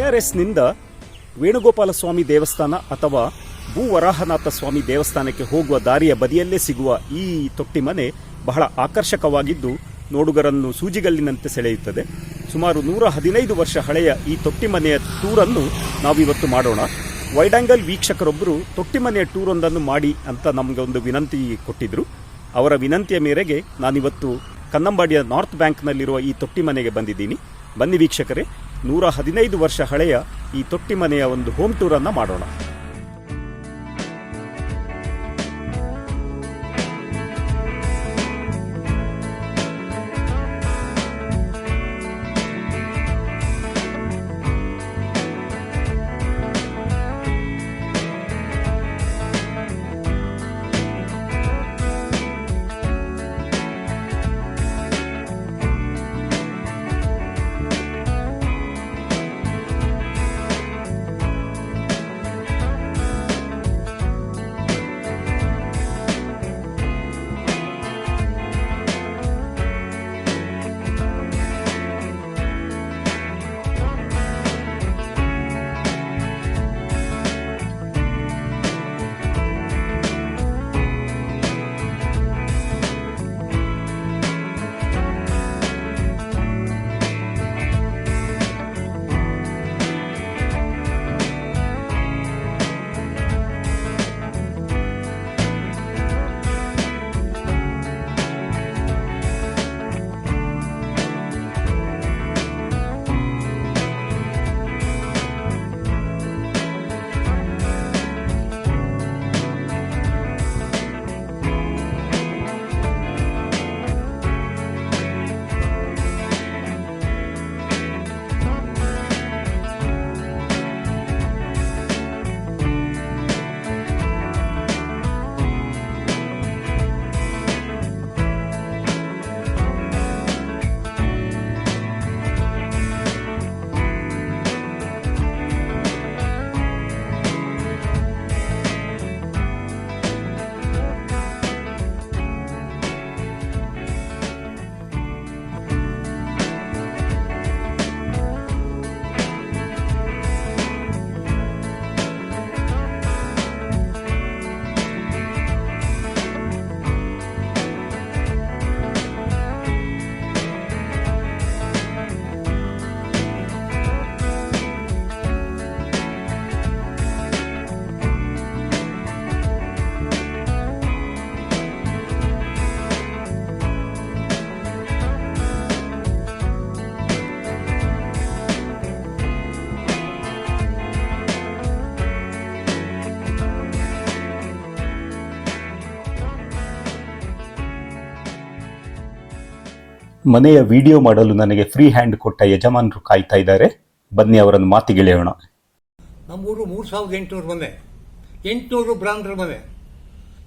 R ಎಸ್ನಿಂದ Venugopal ಸ್ವಾಮಿ ದೇವಸ್ಥಾನ ಅಥವಾ ಭೂವರಾಹನಾಥ ಸ್ವಾಮಿ ದೇವಸ್ಥಾನಕ್ಕೆ ಹೋಗುವ ದಾರಿಯ ಬದಿಯಲ್ಲೇ ಸಿಗುವ ಈ ತೊಟ್ಟಿ ಮನೆ ಬಹಳ ಆಕರ್ಷಕವಾಗಿದ್ದು ನೋಡುಗರನ್ನು ಸೂಜಿಗಲ್ಲಿನಂತೆ ಸೆಳೆಯುತ್ತದೆ. ಸುಮಾರು ನೂರ ಹದಿನೈದು ವರ್ಷ ಹಳೆಯ ಈ ತೊಟ್ಟಿ ಮನೆಯ ಟೂರನ್ನು ನಾವಿವತ್ತು ಮಾಡೋಣ. ವೈಡ್ ಆಂಗಲ್ ವೀಕ್ಷಕರೊಬ್ಬರು ತೊಟ್ಟಿ ಮನೆಯ ಟೂರೊಂದನ್ನು ಮಾಡಿ ಅಂತ ನಮಗೆ ಒಂದು ವಿನಂತಿ ಕೊಟ್ಟಿದ್ರು. ಅವರ ವಿನಂತಿಯ ಮೇರೆಗೆ ನಾನಿವತ್ತು ಕನ್ನಂಬಾಡಿಯ ನಾರ್ತ್ ಬ್ಯಾಂಕ್ನಲ್ಲಿರುವ ಈ ತೊಟ್ಟಿ ಮನೆಗೆ ಬಂದಿದ್ದೀನಿ. ಬನ್ನಿ ವೀಕ್ಷಕರೇ. ನೂರ ಹದಿನೈದು ವರ್ಷ ಹಳೆಯ ಈ ತೊಟ್ಟಿ ಮನೆಯ ಒಂದು ಹೋಮ್ ಟೂರನ್ನು ಮಾಡೋಣ. ಮನೆಯ ವಿಡಿಯೋ ಮಾಡಲು ನನಗೆ ಫ್ರೀ ಹ್ಯಾಂಡ್ ಕೊಟ್ಟ ಯಜಮಾನರು ಕಾಯ್ತಾ ಇದ್ದಾರೆ. ಬನ್ನಿ ಅವರನ್ನು ಮಾತಿಗೆಳೆಯೋಣ ನಮ್ಮೂರು ಮೂರು ಸಾವಿರದ ಎಂಟುನೂರು ಮನೆ. ಎಂಟುನೂರು ಬ್ರಾಹ್ಮಣರ ಮನೆ.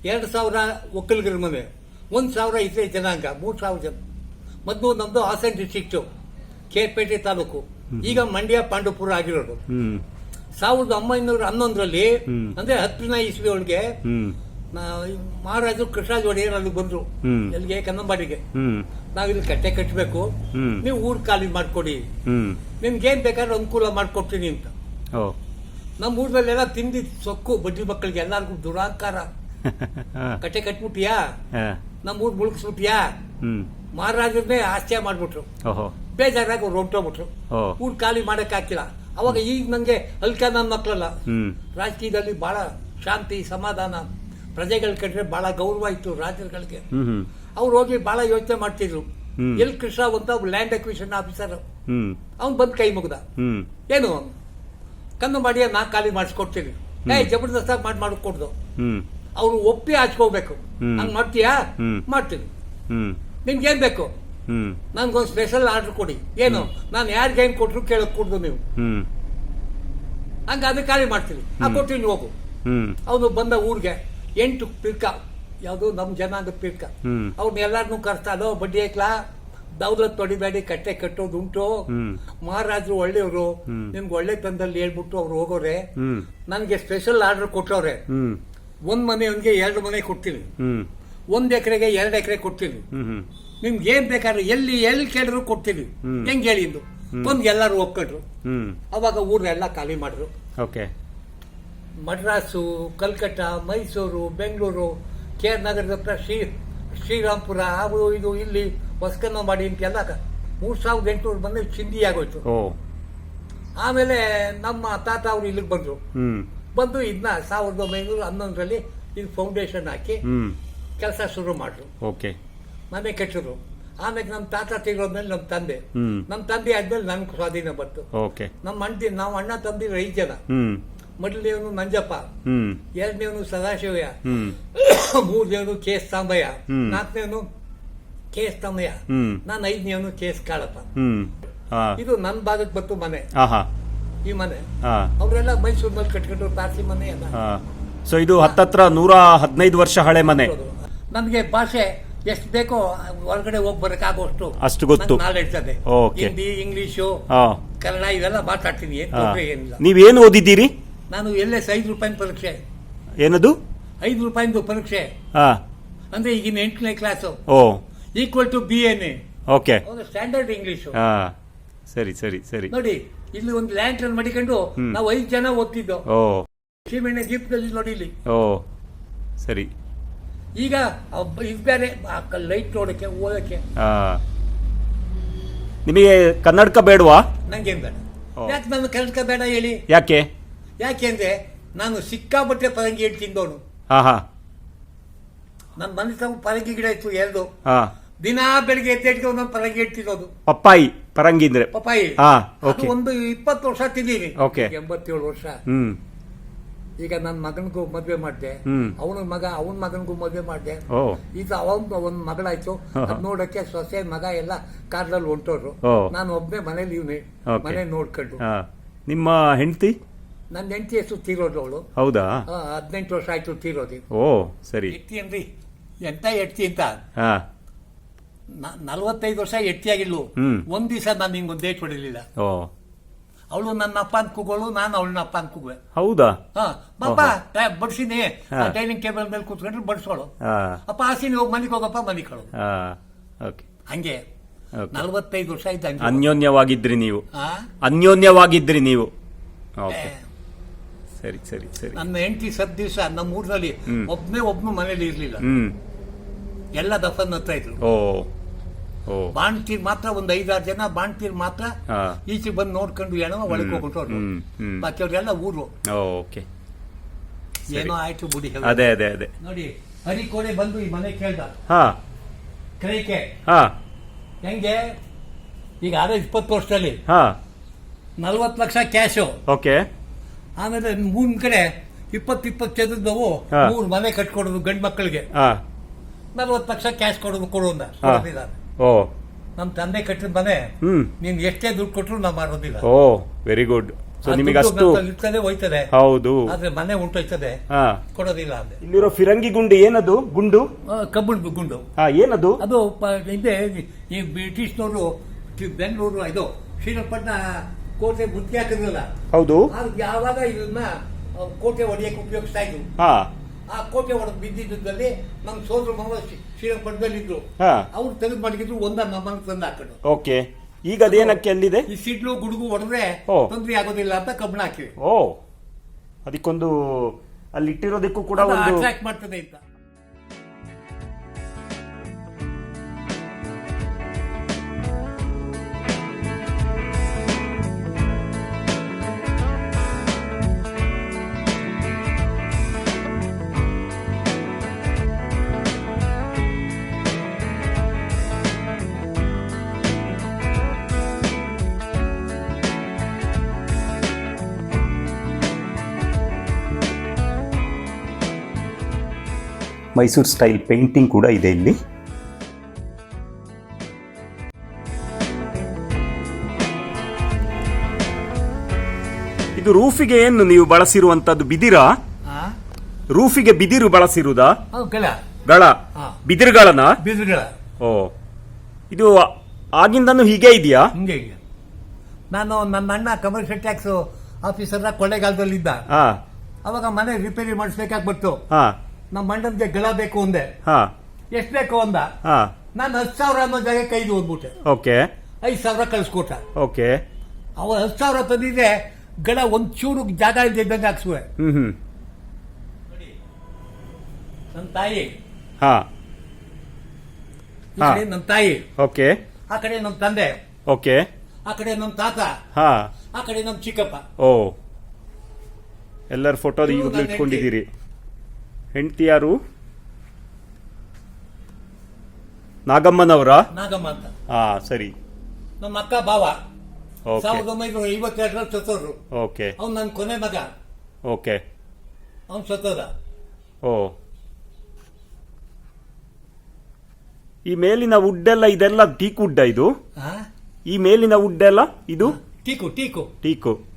ಎರಡು ಸಾವಿರ ಒಕ್ಕಲಿಗರ ಮನೆ. ಒಂದು ಸಾವಿರ ಇತರೆ ಜನಾಂಗ. ಮೂರು ಸಾವಿರ ಜನ. ಮೊದಲು ನಮ್ಮದು ಹಾಸನ ಡಿಸ್ಟ್ರಿಕ್ಟು ಕೇರ್ಪೇಟೆ ತಾಲೂಕು. ಈಗ ಮಂಡ್ಯ ಪಾಂಡವಪುರ ಆಗಿರೋದು. ಸಾವಿರದ ಒಂಬೈನೂರ ಹನ್ನೊಂದರಲ್ಲಿ. ಅಂದ್ರೆ ಹತ್ತನೇ ಇಸ್ವಿ ಒಳಗೆ ಮಹಾರಾಜರು ಕೃಷ್ಣ ಒಡೆಯರ್ ಅಲ್ಲಿ ಬಂದ್ರು. ಎಲ್ಲಿಗೆ? ಕನ್ನಂಬಾಡಿಗೆ. ನಾವ್ ನಾವಿಲ್ಲಿ ಕಟ್ಟೆ ಕಟ್ಟಬೇಕು. ನೀವು ಊರ್ ಖಾಲಿ ಮಾಡ್ಕೊಡಿ. ನಿಮ್ಗೇನ್ ನಿಮ್ಗೆ ಏನ್ ಬೇಕಾದ್ರೆ ಅನುಕೂಲ ಮಾಡ್ಕೊಡ್ತೀನಿ ಅಂತ. ನಮ್ಮ ಊರ್ನಲ್ಲೆಲ್ಲ ತಿಂದಿ ಸೊಕ್ಕು ಬಡ್ಡಿ ಮಕ್ಕಳಿಗೆ ಎಲ್ಲರಿಗೂ ದುರಾಕಾರ. ಕಟ್ಟೆ ಕಟ್ಬಿಟ್ಟಿಯಾ? ನಮ್ಮ ಊರ್ ಮುಳುಗಿಸ್ಬಿಟ್ಟಿಯಾ? ಮಹಾರಾಜರನ್ನೇ ಆಶ್ಚರ್ಯ ಮಾಡ್ಬಿಟ್ರು. ಬೇಜಾರಾಗಿ ಅವ್ರು ಹೊರಟೋಗ್ಬಿಟ್ರು. ಊರ್ ಖಾಲಿ ಮಾಡಕ್ ಆಗ್ತಿಲ್ಲ ಅವಾಗ ಈಗ ನಂಗೆ ಅಲ್ಕ ನನ್ನ ಮಕ್ಕಳಲ್ಲ ರಾಜಕೀಯದಲ್ಲಿ ಬಹಳ ಶಾಂತಿ ಸಮಾಧಾನ. ಪ್ರಜೆಗಳ ಕಟ್ರೆ ಬಹಳ ಗೌರವ ಇತ್ತು ರಾಜರುಗಳಿಗೆ ಅವ್ರು ಹೋಗಿ ಬಹಳ ಯೋಚನೆ ಮಾಡ್ತಿದ್ರು. ಎಲ್ ಕೃಷ್ಣ ಅಂತ ಲ್ಯಾಂಡ್ ಅಕ್ವಿಷನ್ ಆಫೀಸರ್ ಅವ್ನು ಬಂದ್ ಕೈ ಮುಗ್ದ. ಏನು? ಕಣ್ಣು ಮಾಡಿಯ ನಾ ಖಾಲಿ ಮಾಡಿಸ್ಕೊಡ್ತೀನಿ. ಏ ಜಬರ್ದಸ್ತಾಗಿ ಮಾಡಿ ಮಾಡಿಕೊಡ್ದು ಕೊಡ್ದು. ಅವ್ರು ಒಪ್ಪಿ ಹಚ್ಕೋಬೇಕು. ಹಂಗ್ ಮಾಡ್ತೀಯಾ. ಮಾಡ್ತೀನಿ. ನಿಮ್ಗೆ ಏನ್ ಬೇಕು? ನನ್ಗೊಂದು ಸ್ಪೆಷಲ್ ಆರ್ಡರ್ ಕೊಡಿ. ಏನು? ನಾನು ಯಾರಿಗೆ ಏನ್ ಕೊಟ್ರು ಕೇಳಕ್ ಕೊಡ್ದು ನೀವು. ಹಂಗ ಅದು ಖಾಲಿ ಮಾಡ್ತೀನಿ. ಆ ಕೊಟ್ಟಿನಿ ಹೋಗು. ಅವನು ಬಂದ ಊರಿಗೆ. ಎಂಟು ಪಿರ್ಕ ಯಾವುದು ನಮ್ಮ ಜನಾಂಗ ಪಿರ್ಕ ಹ್ಮ್. ಅವ್ರನ್ನ ಎಲ್ಲಾರನ್ನೂ ಕರ್ತಾಲೋ ಬಡ್ಡಿ ಹಾಕ್ಲಾ ದೌಲತ್ ತೊಡಿಬೇಡಿ ಕಟ್ಟೆ ಕಟ್ಟೋದುಂಟು ಉಂಟು. ಮಹಾರಾಜರು ಒಳ್ಳೆಯವರು. ನಿಮ್ಗೆ ಒಳ್ಳೆ ತಂದಲ್ಲಿ ಹೇಳ್ಬಿಟ್ಟು ಅವ್ರು ಹೋಗೋರೆ. ನನಗೆ ಸ್ಪೆಷಲ್ ಆರ್ಡರ್ ಕೊಟ್ಟವ್ರೆ. ಒಂದ್ ಒಂದ್ ಮನೆಯವನಿಗೆ ಎರಡು ಮನೆ ಕೊಡ್ತೀನಿ. ಒಂದ್ ಎಕರೆಗೆ ಎರಡು ಎಕರೆ ಕೊಡ್ತೀನಿ. ನಿಮ್ಗೆ ಏನ್ ಬೇಕಾದ್ರೆ ಎಲ್ಲಿ ಎಲ್ಲಿ ಕೇಳಿದ್ರು ಕೊಡ್ತೀನಿ. ಹೆಂಗ್ ಹೇಳಿದ್ದು? ಬಂದ್ ಎಲ್ಲಾರು ಒಪ್ಕೊಂಡ್ರು. ಅವಾಗ ಊರ್ನೆಲ್ಲ ಖಾಲಿ ಮಾಡಿದ್ರು. Okay. Madras Calcutta Mysuru Bengaluru K R ನಗರದ ಹತ್ರ ಶ್ರೀ ಶ್ರೀರಾಮ್ಪುರ ಹಾಗೂ ಇದು ಇಲ್ಲಿ ಹೊಸ್ಕನ್ನ ಮಾಡಿ ಅಂತೆಲ್ಲ ಮೂರು ಸಾವಿರದ ಎಂಟುನೂರು ಬಂದು ಚಿಂದಿ ಆಗೋಯ್ತು. ಆಮೇಲೆ ನಮ್ಮ ತಾತ ಅವರು ಇಲ್ಲಿಗೆ ಬಂದರು. ಬಂದು ಇದನ್ನ ಸಾವಿರದ ಒಂಬೈನೂರ ಹನ್ನೊಂದರಲ್ಲಿ ಇದು ಫೌಂಡೇಶನ್ ಹಾಕಿ ಕೆಲಸ ಶುರು ಮಾಡಿದ್ರು ಓಕೆ. ಮನೆ ಕಟ್ಟಿದ್ರು. ಆಮೇಲೆ ನಮ್ಮ ತಾತ ತೆಗಿರೋದ್ಮೇಲೆ ನಮ್ಮ ತಂದೆ. ನಮ್ಮ ತಂದೆ ಆದ್ಮೇಲೆ ನನ್ಗೆ ಸ್ವಾಧೀನ ಬಂತು. ಓಕೆ. ನಮ್ಮ ಅಣ್ಣ ನಾವು ಅಣ್ಣ ತಂದಿರೋ ಐದು ಜನ ಮೊದಲನೇವನು ನಂಜಪ್ಪ ಎರಡನೇವನು ಸದಾಶಿವಯ್ಯ ಮೂರನೇವನು ಕೆ ಎಸ್ ತಾಂಬಯ್ಯ ಹ್ಮ್. ನಾಲ್ಕನೇವನು ಕೆ ಎಸ್ ಹ್ಮ್. ನಾನು ಐದನೇವನು ಕೆ ಎಸ್ ಕಾಳಪ್ಪ. ಇದು ನನ್ನ ಭಾಗಕ್ಕೆ ಬಂತು ಮನೆ. ಈ ಮನೆ. ಅವರೆಲ್ಲ ಮೈಸೂರಿನಲ್ಲಿ ಕಟ್ಕೊಂಡ್ರು ತಾರಸಿ ಮನೆ ಅಲ್ಲ. ಸೊ ಇದು ಹತ್ತತ್ರ ನೂರ ಹದಿನೈದು ವರ್ಷ ಹಳೆ ಮನೆ. ನನಗೆ ಭಾಷೆ ಎಷ್ಟು ಬೇಕೋ ಹೊರಗಡೆ ಹೋಗಿ ಬರಕಾಗುವಷ್ಟು ಅಷ್ಟು ಗೊತ್ತು. ನಾಲೆಡ್ಜ್ ಅದೇ. Okay. ಹಿಂದಿ ಇಂಗ್ಲಿಷು ಕನ್ನಡ ಇವೆಲ್ಲ ಮಾತಾಡ್ತೀನಿ. ಏನಿಲ್ಲ. ನೀವೇನು ಓದಿದ್ದೀರಿ? ನಾನು ಎಲ್ಲೇ ಐದು ರೂಪಾಯಿ ಪರೀಕ್ಷೆ. ಏನದು? ಐದು ರೂಪಾಯಿ ಪರೀಕ್ಷೆ. ಹಾ. ಅಂದ್ರೆ ಈಗಿನ ಎಂಟನೇ class. O. Equal to B N okay standard English ಹಾ. ಸರಿ ಸರಿ ಸರಿ. ನೋಡಿ ಇಲ್ಲಿ ಒಂದು ಲ್ಯಾಂಡ್ ರನ್ ಮಾಡಿಕೊಂಡು ನಾವು ಐದು ಜನ ಓದ್ತಿದ್ದೋ. ಓ. ಗಿಫ್ಟ್ ದೀಪದಲ್ಲಿ ನೋಡಿ ಇಲ್ಲಿ. ಓ. ಸರಿ. ಈಗ ಇದು ಬೇರೆ ಲೈಟ್ ನೋಡಕ್ಕೆ ಓದಕ್ಕೆ. ಹಾ. ನಿಮಗೆ ಕನ್ನಡಕ ಬೇಡವಾ? ನಂಗೇನ್ ಬೇಡ. ಯಾಕೆ ನಾನು ಕನ್ನಡಕ ಬೇಡ ಹೇಳಿ? ಯಾಕೆ? ಯಾಕೆಂದ್ರೆ ನಾನು ಸಿಕ್ಕಾಪಟ್ಟೆ ಪರಂಗಿ ಹೇಳಿ ತಿಂದವನು. ಹಾ ಹಾ. ನನ್ನ ಮನೆ ತಗೊಂಡು ಪರಂಗಿ ಗಿಡ ಇತ್ತು ಎರಡು ಹಾ. ದಿನಾ ಬೆಳಿಗ್ಗೆ ಎದ್ದೆಡ್ಗೆ ಒಂದೊಂದು ಪರಂಗಿ ಹಿಡ್ ತಿನ್ನೋದು. ಪಪ್ಪಾಯಿ ಪರಂಗಿ ಅಂದ್ರೆ. ಪಪ್ಪಾಯಿ. ಹಾ, ಅದು okay. ಒಂದು ಇಪ್ಪತ್ತು ವರ್ಷ ತಿಂದೀನಿ Okay. ಎಂಬತ್ತೇಳು ವರ್ಷ. ಹ್ಮ್. ಈಗ ನನ್ನ ಮಗನಿಗೂ ಮದ್ವೆ ಮಾಡಿದೆ. ಹ್ಮ್. ಅವನ ಮಗ ಅವನ ಮಗನಿಗೂ ಮದ್ವೆ ಮಾಡಿದೆ. ಓ. ಈಗ ಅವನ್ ಒಂದ್ ಮಗಳಾಯ್ತು. ಹಾ. ಅದ್ ನೋಡಕ್ಕೆ ಸೊಸೆ ಮಗ ಎಲ್ಲ ಕಾರ್ನಲ್ಲಿ ಹೊಂಟೋರು ಓ. ನಾನು ಒಬ್ಬನೇ ಮನೇಲಿ ಇವನೇ. Okay. ಮನೆ ನೋಡ್ಕೊಂಡು. ಹಾ. ನಿಮ್ಮ ಹೆಂಡತಿ? ನನ್ನ ಹೆಂಡತಿ ಹೆಸರು ತೀರೋದು ಅವಳು. ಹೌದಾ? ಹದಿನೆಂಟು ವರ್ಷ ಆಯ್ತು ತೀರೋದು. ಓ ಸರಿ. ಎತ್ತಿ ಅನ್ರಿ ಎಂತ ಎತ್ತಿ ಅಂತ? ಹಾ. ನಲವತ್ತೈದು ವರ್ಷ ಎಟ್ಟಿಯಾಗಿಲ್ಲು ಹ್ಮ್. ಒಂದ್ ದಿವಸ ನಾನು ಹಿಂಗೊಂದು ಡೇಟ್ ಹೊಡಿಲಿಲ್ಲ. ಓ. ಅವಳು ನನ್ನ ಅಪ್ಪ ಅಂತ ಕೂಗೋಳು ನಾನು ಅವಳನ್ನ ಅಪ್ಪ ಅಂತ ಕೂಗುವೆ ಹೌದಾ? ಹಾ ಪಾಪ. ಬಡ್ಸಿನಿ. ಡೈನಿಂಗ್ ಟೇಬಲ್ ಮೇಲೆ ಕೂತ್ಕೊಂಡ್ರೆ ಬಡ್ಸೋಳು. ಹಾ. ಅಪ್ಪ ಆಸಿನಿ ಹೋಗಿ ಮನೆಗೆ ಹೋಗಪ್ಪ ಮನೆಗೆ ಕಳು ಹಾ ಓಕೆ. ಹಂಗೆ. ಓಕೆ. ನಲವತ್ತೈದು ವರ್ಷ ಆಯ್ತು ಅನ್ಯೋನ್ಯವಾಗಿದ್ರಿ ನೀವು. ಆ? ಅನ್ಯೋನ್ಯವಾಗಿದ್ರಿ ನೀವು. ಓಕೆ. ಸರಿ ಸರಿ ಸರಿ. ನನ್ನ ಹೆಂಡತಿ ಸತ್ ದಿವಸ ನಮ್ಮ ಊರಿನಲ್ಲಿ ಒಬ್ಬನೇ ಒಬ್ಬನು ಮನೇಲಿ ಇರ್ಲಿಲ್ಲ. ಹ್ಮ್. ಎಲ್ಲ ದಫನ್ ಹತ್ರ ಇದ್ರು. ಓ ಓ. ಬಾಣ್ತೀರ್ ಮಾತ್ರ ಒಂದ್ ಐದಾರು ಜನ ಬಾಣ್ತೀರ್ ಮಾತ್ರ ಹಾ. ಈಚೆ ಬಂದು ನೋಡ್ಕೊಂಡು ಏನೋ ಒಳಗೆ ಹೋಗ್ಬಿಟ್ಟು ಹ್ಮ್. ಬಾಕಿಯವ್ರೆಲ್ಲ ಊರು. ಓಕೆ. ಏನೋ ಆಯ್ತು ಬಿಡಿ ಅದೇ ಅದೇ ಅದೇ. ನೋಡಿ ಹರಿಕೋಡೆ ಬಂದು ಈ ಮನೆ ಕೇಳ್ದ. ಹಾ. ಕ್ರೈಕೆ. ಹಾ. ಹೆಂಗೆ? ಈಗ ಆದ್ರೆ ಇಪ್ಪತ್ತು ವರ್ಷದಲ್ಲಿ. ಹಾ. ನಲ್ವತ್ತು ಲಕ್ಷ ಕ್ಯಾಶು. ಓಕೆ. ಆಮೇಲೆ ಮೂನ್ ಕಡೆ ಇಪ್ಪತ್ತು ಇಪ್ಪತ್ತು ಚದುರ್ದವು ಹಾ. ಮೂರು ಮನೆ ಕಟ್ಕೊಡೋದು ಗಂಡ್ ಮಕ್ಕಳಿಗೆ. ಹಾ. ನಲ್ವತ್ತು ಲಕ್ಷ ಕ್ಯಾಶ್ ಕೊಡೋದು ಕೊಡುವಂದ ನಮ್ ಕೊಡೋದಿಲ್ಲ ಓ. ನಮ್ಮ ತಂದೆ ಕಟ್ಟಿದ ಮನೆ ಹ್ಮ್. ನೀನ್ ಎಷ್ಟೇ ದುಡ್ಡು ಕೊಟ್ಟರು ನಾವು ಮಾಡೋದಿಲ್ಲ ಓ ವೆರಿ ಗುಡ್ ಸೊ ಆ ನಿಮಗೆ ದುಡ್ಡು ಅಷ್ಟು ನನ್ನ ಇರ್ತದೆ ಹೋಯ್ತದೆ. ಹೌದು. ಆದ್ರೆ ಮನೆ ಉಂಟೋಯ್ತದೆ ಹಾ. ಕೊಡೋದಿಲ್ಲ ಅಂದೆ. ಇಲ್ಲಿರೋ ಫಿರಂಗಿ ಗುಂಡು ಏನದು? ಗುಂಡು? ಕಬ್ಬು ಕಬ್ಬಣ ಗುಂಡು. ಹಾ ಏನದು? ಅದು ಪ- ಇದೆ ಈ ಬ್ರಿಟಿಷ್ನವರು ಬೆಂಗಳೂರು ಇದು ಶ್ರೀರಂಗಪಟ್ಟಣ ಕೋಟೆ ಬುತ್ತಿ ಹಾಕಿದ್ರಲ್ಲ? ಹೌದು. ಯಾವಾಗ ಇದನ್ನ ಕೋಟೆ ಒಡೆಯಕ್ಕೆ ಉಪಯೋಗಿಸ್ತಾ ಇದ್ರು? ಹಾ. ಆ ಕೋಟೆ ಒಡ ಬಿದ್ದಿದ್ದಲ್ಲಿ ನಮ್ಮ ಸೋದರ ಮಗ ಶ್ರೀರಂಗಪಟ್ಟಣದಲ್ಲಿ ಇದ್ರು. ಹಾ. ಅವ್ರು ತೆಗೆದು ಮಾಡಿದ್ರು ಒಂದ ನಮ್ಮನ್ನು ತಂದು ಹಾಕೊಂಡು ಓಕೆ. ಈಗ ಅದೇನಕ್ಕೆ ಅಲ್ಲಿದೆ ಈ ಸಿಡ್ಲು ಗುಡುಗು ಹೊಡೆದ್ರೆ. ತೊಂದರೆ ಆಗೋದಿಲ್ಲ ಅಂತ ಕಬ್ಬಣ ಹಾಕಿವಿ. ಓ. ಅದಕ್ಕೊಂದು ಅಲ್ಲಿ ಇಟ್ಟಿರೋದಕ್ಕೂ ಕೂಡ ಒಂದು ಅಟ್ರಾಕ್ಟ್ ಮಾಡ್ತದೆ ಅಂತ. ಮೈಸೂರು ಸ್ಟೈಲ್ ಪೇಂಟಿಂಗ್ ಕೂಡ ಇದೆ ಇಲ್ಲಿ. ಇದು ರೂಫಿಗೆ ಏನು ನೀವು ಬಳಸಿರುವಂತದ್ದು ಬಿದಿರ? ಆ? ರೂಫಿಗೆ ಬಿದಿರು ಬಳಸಿರುವುದಾ ಗಳ. ಹಾ. ಬಿದಿರುಗಳನ್ನ? ಬಿದಿರುಗಳ. ಓ. ಇದು ಆಗಿಂದನು ಹೀಗೆ ಇದೆಯಾ? ಹಿಂಗೆ ನಾನು ನನ್ನ ಅಣ್ಣ ಕಮರ್ಷಿಯಲ್ ಟ್ಯಾಕ್ಸ್ ಆಫೀಸರ್ ಕೊಳ್ಳೇಗಾಲದಲ್ಲಿದ್ದ. ಇದ್ದ ಅವಾಗ ಮನೆ ರಿಪೇರಿ ಮಾಡಿಸ್ಬೇಕಾಗಿ ಬಂತು ನಮ್ಮ ಅಣ್ಣನ್ಗೆ ಗಳ ಬೇಕು ಅಂದೆ. ಹಾ. ಎಷ್ಟು ಬೇಕು ಅಂದ? ಹಾ. ನಾನು ಹತ್ತು ಸಾವಿರ ಅನ್ನೋ ಜಾಗ ಐದು ಓದ್ಬಿಟ್ಟೆ ಓಕೆ. ಐದು ಸಾವಿರ ಕಳಿಸ್ಕೊಟ್ಟ. ಓಕೆ. ಅವ ಹತ್ತು ಸಾವಿರ ತಂದಿದ್ರೆ ಗಳ ಒಂದ್ ಚೂರು ಜಾಗ ಇದೆ ಹಾಕ್ಸುವೆ ಹ್ಮ್ ಹ್ಮ್. ನನ್ನ ತಾಯಿ. ಹಾ. ಈ ಹಾ. ಕಡೆ ನನ್ನ ತಾಯಿ. ಓಕೆ. ಆ ಕಡೆ ನಮ್ಮ ತಂದೆ. ಓಕೆ. ಆ ಕಡೆ ನಮ್ಮ ತಾತ. ಹಾ. ಆ ಕಡೆ ನಮ್ಮ ಚಿಕ್ಕಪ್ಪ. ಓ. ಎಲ್ಲರ ಫೋಟೋ ಇವ್ರು ಇವ್ರನ್ನ ನನ್ನ ಇಟ್ಕೊಂಡಿದ್ದೀರಿ. ಹೆಂಡತಿ ಯಾರು ನಾಗಮ್ಮನವರ? ನಾಗಮ್ಮ ಅಂತ. ಹಾ ಸರಿ. ನಮ್ಮ ಅಕ್ಕ ಬಾವ ಓಕೆ ಸಾವಿರದ ಒಂಬೈನೂರ ಐವತ್ತೆರಡರಲ್ಲಿ ಸತ್ತೋರು. ಓಕೆ ಅವ್ನು ನನ್ನ ಕೊನೆ ಮಗ. ಓಕೆ ಅವ್ನು ಸತ್ತೋದ. ಓ. ಈ ಮೇಲಿನ ವುಡ್ ಎಲ್ಲ ಇದೆಲ್ಲ ಟೀಕ್ ವುಡ್ ಇದು? ಆ? ಈ ಮೇಲಿನ ವುಡ್ ಎಲ್ಲ ಇದು ಟೀಕು ಟೀಕು. ಟೀಕು.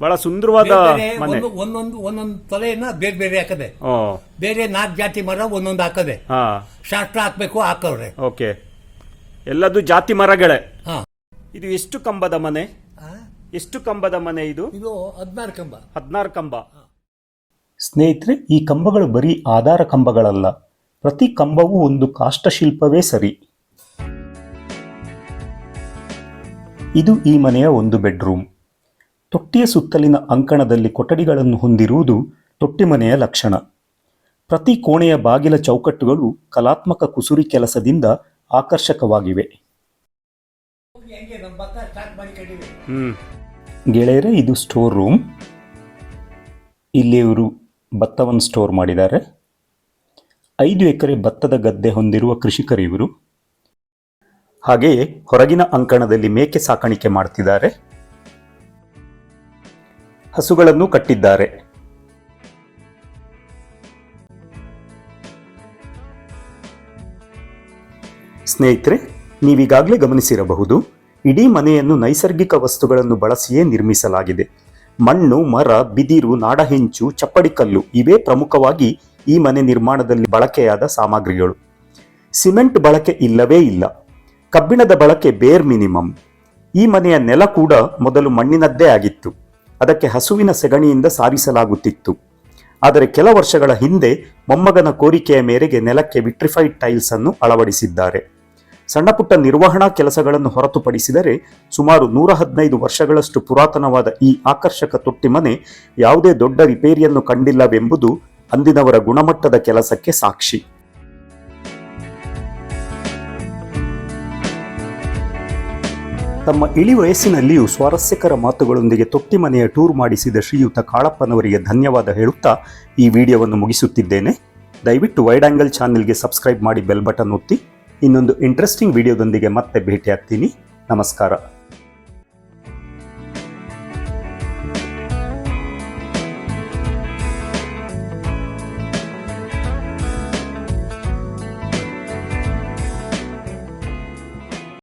ಬಹಳ ಸುಂದರವಾದ ಮನೆ. ಒಂದು- ಒಂದೊಂದು ಒಂದೊಂದು ತಲೆಯನ್ನ ಬೇರೆ ಬೇರೆ ಹಾಕದೆ. ಓ. ಬೇರೆ ನಾಲ್ಕು ಜಾತಿ ಮರ ಒಂದೊಂದು ಹಾಕದೆ. ಹಾ. ಶಾಸ್ತ್ರ ಹಾಕ್ಬೇಕು ಹಾಕವ್ರೆ. ಓಕೆ. ಎಲ್ಲದು ಜಾತಿ ಮರಗಳೇ. ಹಾ. ಇದು ಎಷ್ಟು ಕಂಬದ ಮನೆ? ಆ? ಎಷ್ಟು ಕಂಬದ ಮನೆ ಇದು? ಇದು ಹದಿನಾರು ಕಂಬ. ಹದಿನಾರು ಕಂಬ. ಸ್ನೇಹಿತರೆ ಈ ಕಂಬಗಳು ಬರೀ ಆಧಾರ ಕಂಬಗಳಲ್ಲ. ಪ್ರತಿ ಕಂಬವೂ ಒಂದು ಕಾಷ್ಟಶಿಲ್ಪವೇ ಸರಿ. ಇದು ಈ ಮನೆಯ ಒಂದು ಬೆಡ್ರೂಮ್. ತೊಟ್ಟಿಯ ಸುತ್ತಲಿನ ಅಂಕಣದಲ್ಲಿ ಕೊಠಡಿಗಳನ್ನು ಹೊಂದಿರುವುದು ತೊಟ್ಟಿಮನೆಯ ಲಕ್ಷಣ. ಪ್ರತಿ ಕೋಣೆಯ ಬಾಗಿಲ ಚೌಕಟ್ಟುಗಳು ಕಲಾತ್ಮಕ ಕುಸುರಿ ಕೆಲಸದಿಂದ ಆಕರ್ಷಕವಾಗಿವೆ. ಗೆಳೆಯರೇ, ಇದು ಸ್ಟೋರ್ ರೂಮ್. ಇಲ್ಲಿ ಇವರು ಭತ್ತವನ್ನು ಸ್ಟೋರ್ ಮಾಡಿದ್ದಾರೆ. ಐದು ಎಕರೆ ಭತ್ತದ ಗದ್ದೆ ಹೊಂದಿರುವ ಕೃಷಿಕರಿವರು ಹಾಗೆಯೇ ಹೊರಗಿನ ಅಂಕಣದಲ್ಲಿ ಮೇಕೆ ಸಾಕಾಣಿಕೆ ಮಾಡ್ತಿದ್ದಾರೆ. ಹಸುಗಳನ್ನು ಕಟ್ಟಿದ್ದಾರೆ. ಸ್ನೇಹಿತರೆ, ನೀವೀಗಾಗಲೇ ಗಮನಿಸಿರಬಹುದು, ಇಡೀ ಮನೆಯನ್ನು ನೈಸರ್ಗಿಕ ವಸ್ತುಗಳನ್ನು ಬಳಸಿಯೇ ನಿರ್ಮಿಸಲಾಗಿದೆ. ಮಣ್ಣು, ಮರ, ಬಿದಿರು, ನಾಡಹೆಂಚು ಚಪ್ಪಡಿಕಲ್ಲು ಇವೇ ಪ್ರಮುಖವಾಗಿ ಈ ಮನೆ ನಿರ್ಮಾಣದಲ್ಲಿ ಬಳಕೆಯಾದ ಸಾಮಗ್ರಿಗಳು. ಸಿಮೆಂಟ್ ಬಳಕೆ ಇಲ್ಲವೇ ಇಲ್ಲ. ಕಬ್ಬಿಣದ ಬಳಕೆ ಬೇರ್ ಮಿನಿಮಮ್ ಈ ಮನೆಯ ನೆಲ ಕೂಡ ಮೊದಲು ಮಣ್ಣಿನದ್ದೇ ಆಗಿತ್ತು. ಅದಕ್ಕೆ ಹಸುವಿನ ಸೆಗಣಿಯಿಂದ ಸಾರಿಸಲಾಗುತ್ತಿತ್ತು. ಆದರೆ ಕೆಲ ವರ್ಷಗಳ ಹಿಂದೆ ಮೊಮ್ಮಗನ ಕೋರಿಕೆಯ ಮೇರೆಗೆ ನೆಲಕ್ಕೆ ವಿಟ್ರಿಫೈಡ್ ಟೈಲ್ಸ್ ಅನ್ನು ಅಳವಡಿಸಿದ್ದಾರೆ. ಸಣ್ಣಪುಟ್ಟ ನಿರ್ವಹಣಾ ಕೆಲಸಗಳನ್ನು ಹೊರತುಪಡಿಸಿದರೆ ಸುಮಾರು ನೂರ ಹದಿನೈದು ವರ್ಷಗಳಷ್ಟು ಪುರಾತನವಾದ ಈ ಆಕರ್ಷಕ ತೊಟ್ಟಿಮನೆ ಯಾವುದೇ ದೊಡ್ಡ ರಿಪೇರಿಯನ್ನು ಕಂಡಿಲ್ಲವೆಂಬುದು ಅಂದಿನವರ ಗುಣಮಟ್ಟದ ಕೆಲಸಕ್ಕೆ ಸಾಕ್ಷಿ. ತಮ್ಮ ಇಳಿ ವಯಸ್ಸಿನಲ್ಲಿಯೂ ಸ್ವಾರಸ್ಯಕರ ಮಾತುಗಳೊಂದಿಗೆ ತೊಟ್ಟಿ ಮನೆಯ ಟೂರ್ ಮಾಡಿಸಿದ ಶ್ರೀಯುತ ಕಾಳಪ್ಪನವರಿಗೆ ಧನ್ಯವಾದ ಹೇಳುತ್ತಾ ಈ ವಿಡಿಯೋವನ್ನು ಮುಗಿಸುತ್ತಿದ್ದೇನೆ. ದಯವಿಟ್ಟು ವೈಡ್ ಆಂಗಲ್ ಚಾನೆಲ್ಗೆ ಸಬ್ಸ್ಕ್ರೈಬ್ ಮಾಡಿ ಬೆಲ್ ಬಟನ್ ಒತ್ತಿ. ಇನ್ನೊಂದು ಇಂಟ್ರೆಸ್ಟಿಂಗ್ ವಿಡಿಯೋದೊಂದಿಗೆ ಮತ್ತೆ ಭೇಟಿಯಾಗ್ತೀನಿ. ನಮಸ್ಕಾರ.